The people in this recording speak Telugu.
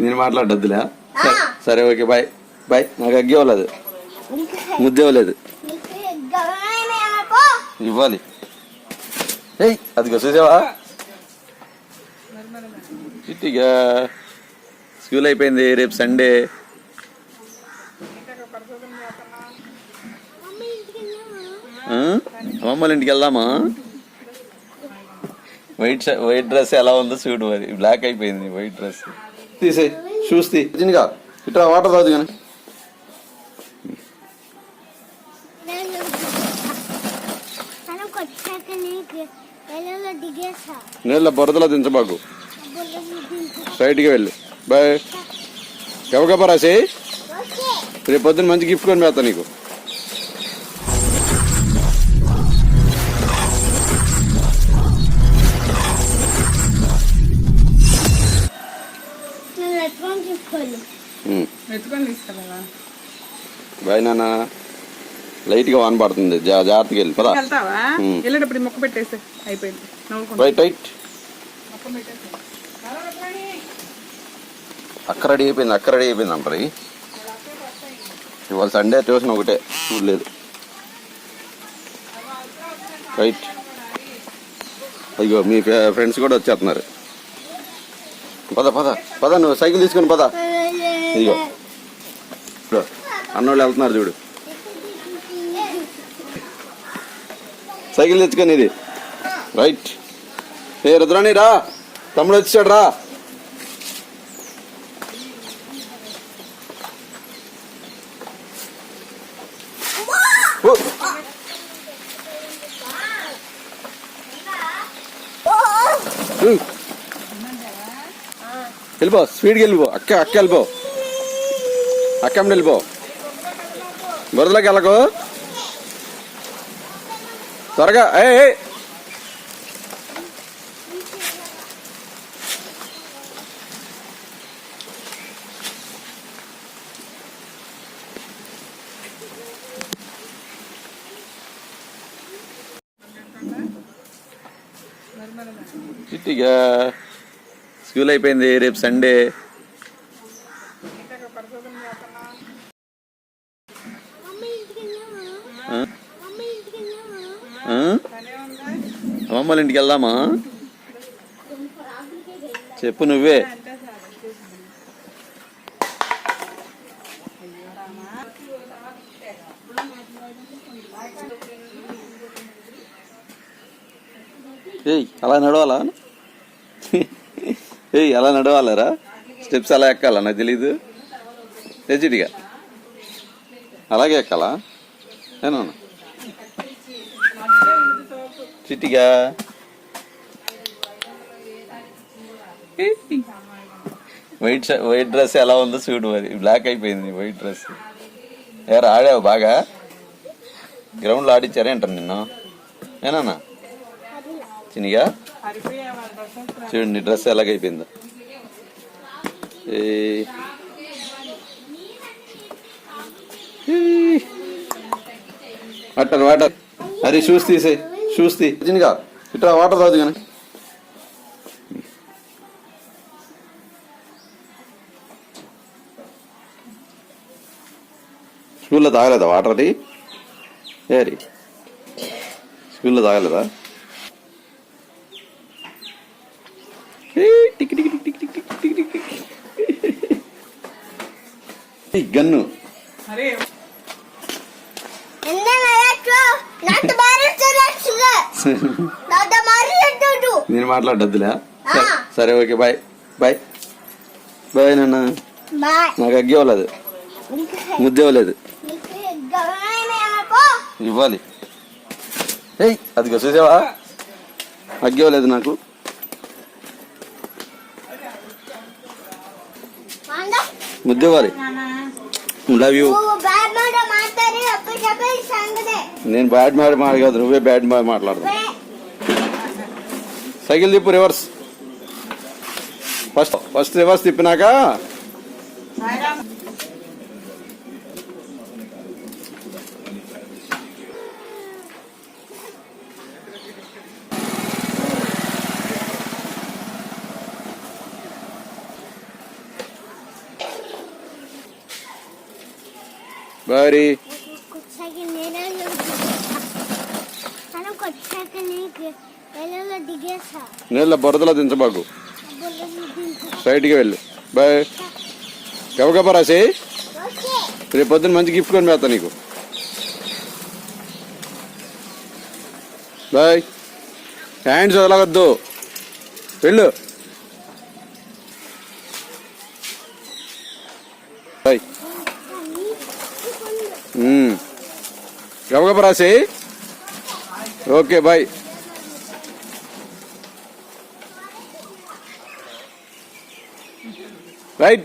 నేను మాట్లాడొద్దులే. సరే, సరే ఓకే బాయ్. బాయ్. నాకు అగ్గి ఇవ్వలేదు. ముద్ద ఇవ్వలేదు. ఇవ్వాలి. ఏయ్ అదిగో చూసావా? ఇట్టిగా స్కూల్ అయిపోయింది రేపు సండే. ఆ? అమ్మమ్మ వాళ్ళ ఇంటికి వెళ్దామా? వైట్ వైట్ డ్రెస్ ఎలా ఉందో చూడు మరి. బ్లాక్ అయిపోయింది వైట్ డ్రెస్ తీసే షూస్ తీ ఇట్లా వాటర్ తాదు కానీ. నీళ్ళ బురదలో దించబాకు. సైడ్కి వెళ్ళు. బాయ్. గబగబా రాసి రేపు పొద్దున్న మంచి గిఫ్ట్ కొని పెడతా నీకు. ఎత్తుకొని తీసుకోవాలి ఉమ్. ఎత్తుకొని తీసుకెళ్ళాలా బాయ్ నాన్న. లైట్గా వాన పడుతుంది. జాగ్రత్తగా వెళ్ళి. పదా. వెళ్ళేటప్పుడు మొక్క పెట్టేసి. అయిపోయింది. మొక్క పెట్టేసి. అక్క రెడీ అయిపోయింది. అక్క రెడీ అయిపోయింది అంటారు. ఇవాళ సండే ట్యూషన్ ఒకటే. చూడలేదు. రైట్ అయ్యో మీ ఫ్రెండ్స్ కూడా వచ్చేస్తున్నారు. పద పద. పద నువ్వు సైకిల్ తీసుకొని పద. ఇదిగో. అన్నోళ్ళు వెళ్తున్నారు చూడు. సైకిల్ తెచ్చుకొని ఇది. రైట్. ఏ రుద్రాణి రా. తమ్ముడు వచ్చాడు రా. వెళ్ళిపో స్పీడ్కి వెళ్ళిపో. అక్క అక్క వెళ్ళిపో. అక్కడ వెళ్ళిపో బురదలోకి వెళ్ళకు. త్వరగా. ఏ చిట్టిగా స్కూల్ అయిపోయింది రేపు సండే. అమ్మమ్మల ఇంటికి వెళ్దామా? చెప్పు నువ్వే. ఏయ్ అలా నడవాలా? ఏయ్ అలా నడవాలరా? స్టెప్స్ అలా ఎక్కాలా? నాకు తెలీదు. తెచ్చిటిగా అలాగే ఎక్కాలా? ఏనా? చిట్టిగా వైట్ వైట్ డ్రెస్ ఎలా ఉందో చూడు మరి. బ్లాక్ అయిపోయింది వైట్ డ్రెస్ ఎవరు ఆడావు బాగా? గ్రౌండ్లో ఆడిచ్చారేంటారు నిన్ను. ఏనా చినిగా హరిపోయా డ్రెస్ చూడండి డ్రెస్ ఎలాగైపోయిందో. ఏ. Water water. అరే షూస్ తీసే చూస్తే. దీనిగా ఇట్లా వాటర్ రాదు కానీ. స్కూల్లో తాగలేదా వాటర్ది ఏరి స్కూల్లో తాగలేదా? గన్ను. నేను మాట్లాడొద్దులే. సరే, సరే ఓకే బాయ్. బాయ్. బాయ్ నాన్న. నాకు అగ్గి ఇవ్వలేదు. ముద్ద ఇవ్వలేదు. ఇవ్వాలి. ఏయ్ అదిగో చూసావా? అగ్గి ఇవ్వలేదు నాకు. ముద్ద ఇవ్వాలి. లవ్ యూ నేను బ్యాడ్ మాట మాట కాదు నువ్వే బ్యాడ్ మాట మాట్లాడదు. సైకిల్ తిప్పు రివర్స్. ఫస్ట్ ఫస్ట్ రివర్స్ తిప్పినాక బాయ్ నీళ్ళ బురదలో దించబాకు సైడ్కి వెళ్ళు. బాయ్. గబగబా రాసే రేపు పొద్దున్న మంచి గిఫ్ట్ కొని పెడతా నీకు. బాయ్. హ్యాండ్స్ వదలగద్దు వెళ్ళు బాయ్ గబగబ రాసేయి ఓకే బాయ్. రైట్.